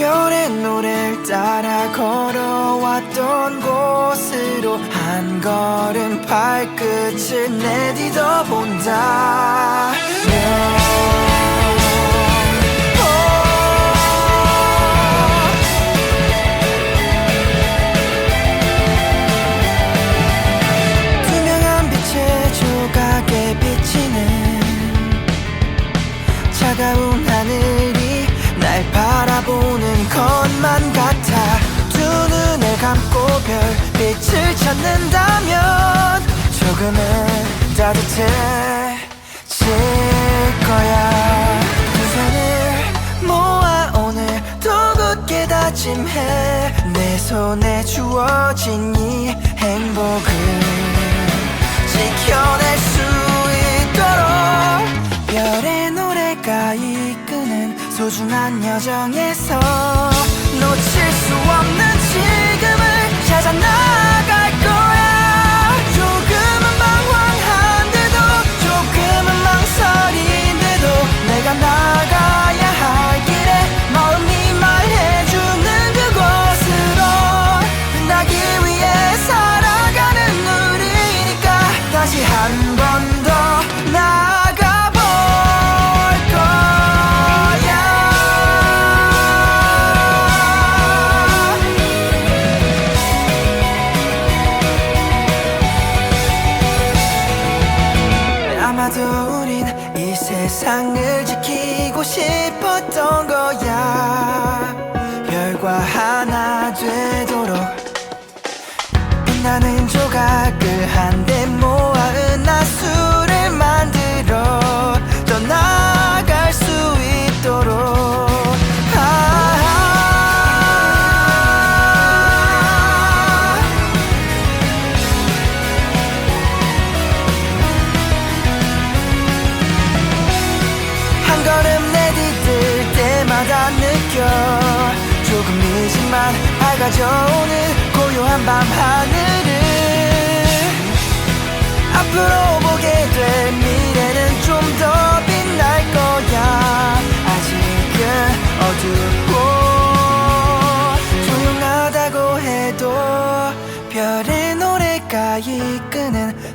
별의 노래를 따라 걸어왔던 곳으로 한 걸음 발끝을 내디뎌 본다 찾는다면 조금은 따뜻해질 거야. 두 손을 모아 오늘 또 굳게 다짐해 내 손에 주어진 이 행복을 지켜낼 수 있도록 별의 노래가 이끄는 소중한 여정에서 우린 이 세상을 지키고 싶었던 거야. 별과 하나 되도록 빛나는 조각을 한데 한 걸음 내디딜 때마다 느껴. 조금이지만 밝아져오는 고요한 밤 하늘을 앞으로 보게 될 미래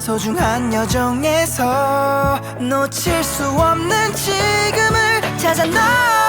소중한 여정에서 놓칠 수 없는 지금을 찾아 나